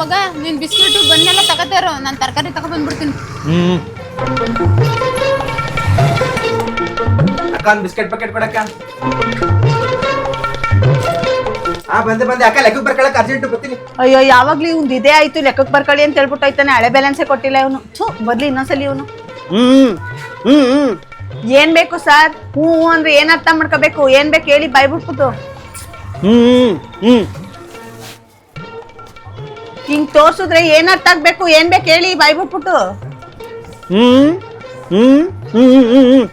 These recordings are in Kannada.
ಮಗ ನೀನ್ ಬಿಸ್ಕಿಟ್ ಬಂದೆಲ್ಲ ತಗೋತಾರೋ ನಾನು ತರಕಾರಿ ತಗೊ ಬಂದ್ಬಿಡ್ತೀನಿ. ಹ್ಮ್. ಅಕ್ಕ ಒಂದ್ ಬಿಸ್ಕೆಟ್ ಪ್ಯಾಕೆಟ್ ಕೊಡಕ್ಕ ಆ ಬಂದೆ ಬಂದೆ. ಅಕ್ಕ ಲೆಕ್ಕಕ್ಕೆ ಬರ್ಕೊಳಕ್ ಅರ್ಜೆಂಟ್ ಬರ್ತೀನಿ. ಅಯ್ಯೋ ಯಾವಾಗ್ಲೂ ಇವ್ದು ಇದೇ ಆಯ್ತು ಲೆಕ್ಕಕ್ಕೆ ಬರ್ಕೊಳ್ಳಿ ಅಂತ ಹೇಳ್ಬಿಟ್ಟು ಆಯ್ತಾನೆ ಹಳೆ ಬ್ಯಾಲೆನ್ಸೇ ಕೊಟ್ಟಿಲ್ಲ ಇವನು. ಥೂ ಬರ್ಲಿ ಇನ್ನೊಂದ್ಸಲಿ ಇವನು. ಹ್ಮ್ ಹ್ಮ್ ಹ್ಮ್. ಏನ್ ಬೇಕು ಸರ್? ಹ್ಞೂ ಹ್ಞೂ ಅಂದ್ರೆ ಏನ್ ಅರ್ಥ ಮಾಡ್ಕೋಬೇಕು? ಏನ್ ಬೇಕು ಹೇಳಿ ಬಾಯ್ ಹ್ಮ್ ಹ್ಮ್ ಹ್ಮ್. ಹಿಂಗ್ ತೋರ್ಸಿದ್ರೆ ಏನ್ ಅರ್ಥ ಆಗ್ಬೇಕು? ಏನ್ ಬೇಕು ಹೇಳಿ ಬಾಯ್ಬಿಟ್ಬಿಟ್ಟು ಹ್ಮ್ ಹ್ಮ್ ಹ್ಮ್ ಹ್ಮ್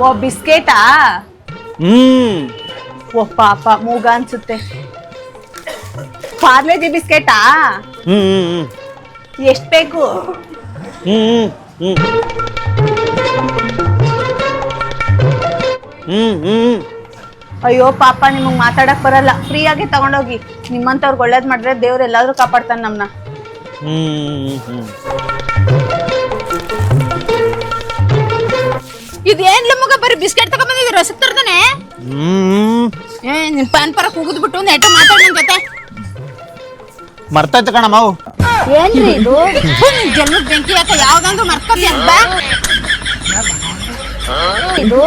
ಓ ಬಿಸ್ಕೆಟಾ? ಹ್ಮ್. ಓ ಪಾಪ ಮೂಗ ಅನ್ಸುತ್ತೆ. ಪಾರ್ಲೆಜಿ ಬಿಸ್ಕೆಟಾ? ಹ್ಮ್ ಎಷ್ಟ್ ಬೇಕು? ಹ್ಮ್ ಹ್ಮ್. ಹ್ಮ್ ಹ್ಮ್. ಅಯ್ಯೋ ಪಾಪ ನಿಮಗೆ ಮಾತಾಡಕ್ ಬರಲ್ಲ. ಫ್ರೀ ಆಗಿ ತಗೊಂಡೋಗಿ. ನಿಮ್ಮಂತವ್ರಿಗೆ ಒಳ್ಳೇದ್ ಮಾಡಿದ್ರೆ ದೇವ್ರ ಎಲ್ಲಾದ್ರೂ ಕಾಪಾಡ್ತಾನೆ ನಮ್ಮನ್ನ ಇದೇನ್ ಹ್ಮ್ ಇದೇನ್ಲ ಮಗ ಬರೀ ಬಿಸ್ಕೆಟ್ ತಗೊ ಬಂದಿದ್ದೀರ ರಸಕ್ ತರ್ದಾನೆ ಹ್ಮ್. ಏ ನಿನ್ ಪಾನ್ ಪರ ಕೂಗಿದ್ಬಿಟ್ಟು ನೆಟ್ಟು ಮಾತಾಡ್ ನನ್ ಜೊತೆ. ಮರ್ತಾಯ್ತು ಕಣಮ್ಮ ಅವು. ಏನ್ರಿ ಇದು? ಜನ್ಮಕ್ ಬೆಂಕಿ ಯಾಕ ಯಾವ್ದಂದ್ರು ಮರ್ಕೋತಿ ಅಂತ ಇದು?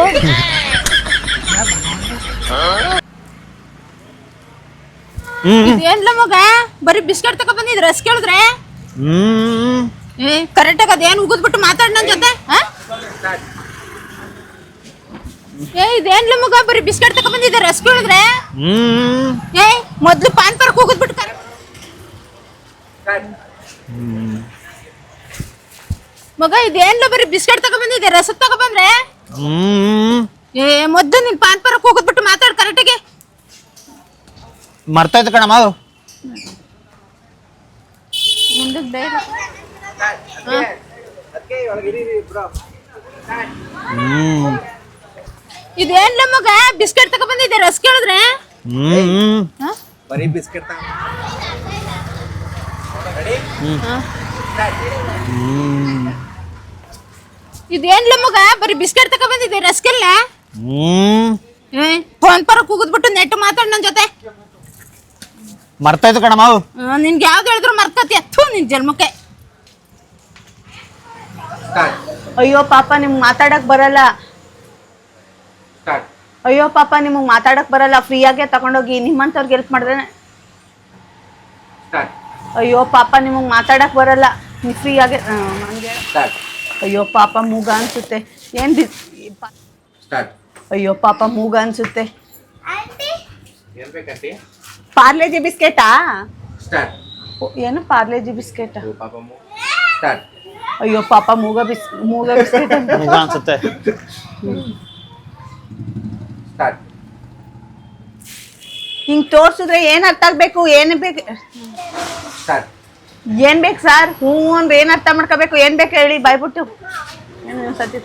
ಇದೇನ್ಲ ಮಗ? ಬರೀ ಬಿಸ್ಕೆಟ್ ತಕ ಬಂದಿದ್ರ? ರಸ್ ಕೇಳಿದ್ರೆ? ಏ ಕರೆಕ್ಟ್ ಆಗ ಅದೇನ್ ಉಗಿದ್ಬಿಟ್ಟು ಮಾತಾಡ್ ನನ್ ಜೊತೆ? ಏ ಇದೇನ್ಲ ಮಗ? ಬರೀ ಬಿಸ್ಕೆಟ್ ತಕ ಬಂದಿದ್ರ ರಸ್ ಕೇಳಿದ್ರೆ? ಏ ಮೊದ್ಲು ಪಾನ್ ಪರ ಕೂಗಿದ್ಬಿಟ್ಟು ಕರೆ ಮಗ ಇದೇನ್ಲ ಬರೀ ಬಿಸ್ಕೆಟ್ ತಕ ಬಂದಿದ್ದೆ ರಸ ತಕ ಬಂದ್ರೆ? ಏ ಮೊದ್ಲು ನಿನ್ ಪಾನ್ ಪರ ಕೂಗಿದ್ಬಿಟ್ಟು ಮಾತಾಡ್ ಕರೆಕ್ಟಿಗೆ ಮರ್ತೈತೆ ಇತ್ತು ಕಣಮ್ಮ ಮುಂದಕ್ಕೆ ಬೇಗ. ಹ್ಮ್. ಇದೇನ್ಲ ಮಗ? ಬಿಸ್ಕೆಟ್ ತಗೊ ಬಂದಿದ್ದೆ ರಸ್ ಕೇಳಿದ್ರೆ? ಹ್ಮ್. ಹಾ? ಬರೀ ಬಿಸ್ಕೆಟ್ ಇದೇನ್ ಮಗ? ಬರೀ ಬಿಸ್ಕೆಟ್ ತಗೊ ಬಂದಿದ್ದೆ ರಸ್ಕೆಲ್ಲ ಹ್ಮ್. ಏ ಫೋನ್ ಪರ ಕೂಗಿದ್ಬಿಟ್ಟು ನೆಟ್ಟು ಮಾತಾಡ್ ನನ್ ಜೊತೆ. ಮರ್ತೈತೆ ಕಣಮ್ಮ. ನಿನ್ಗೆ ಯಾವ್ದು ಹೇಳಿದ್ರು ಮರ್ತತಿ ಅಥು ನಿನ್ ಜನ್ಮಕ್ಕೆ. ಸ್ಟಾರ್ಟ್ ಅಯ್ಯೋ ಪಾಪ ನಿಮ್ಗೆ ಮಾತಾಡಕ್ ಬರಲ್ಲ. ಸ್ಟಾರ್ಟ್ ಅಯ್ಯೋ ಪಾಪ ನಿಮಗ್ ಮಾತಾಡಕ್ ಬರಲ್ಲ. ಫ್ರೀ ಆಗೇ ತಗೊಂಡೋಗಿ ನಿಮ್ಮಂತವ್ರಿಗೆ ಹೆಲ್ಪ್ ಮಾಡಿದ್ರೆ. ಸ್ಟಾರ್ಟ್ ಅಯ್ಯೋ ಪಾಪ ನಿಮಗ್ ಮಾತಾಡಕ್ ಬರಲ್ಲ. ನೀವು ಫ್ರೀ ಆಗಿ ಹಂಗೆ. ಸ್ಟಾರ್ಟ್ ಅಯ್ಯೋ ಪಾಪ ಮೂಗ ಅನ್ಸುತ್ತೆ. ಏನ್ ಪಾ- ಅಯ್ಯೋ ಪಾಪ ಮೂಗ ಅನ್ಸುತ್ತೆ. ಪಾರ್ಲೆಜಿ ಬಿಸ್ಕೆಟಾ? ಸ್ಟಾರ್ಟ್ ಏನು ಪಾರ್ಲೆಜಿ ಬಿಸ್ಕೆಟ್? ಪಾಪ ಸ್ಟಾರ್ಟ್ ಅಯ್ಯೋ ಪಾಪ ಮೂಗ ಬಿಸ್ ಮೂಗ ಬಿಸ್ಕೆಟ್ ಅಂತ. ಮುಗ ಅನ್ಸುತ್ತೆ. ಸ್ಟಾರ್ಟ್ ಹಿಂಗ್ ತೋರ್ಸಿದ್ರೆ ಏನ್ ಅರ್ಥ ಆಗ್ಬೇಕು? ಏನ್ ಬೇಕು ಸ್ಟಾರ್ಟ್ ಏನ್ ಬೇಕು ಸರ್? ಹ್ಞೂ ಅಂದ್ರೆ ಏನ್ ಅರ್ಥ ಮಾಡ್ಕೋಬೇಕು? ಏನ್ ಬೇಕು ಹೇಳಿ? ಬಾಯ್ಬಿಟ್ಟು. ಏನು ಸತ್ಯ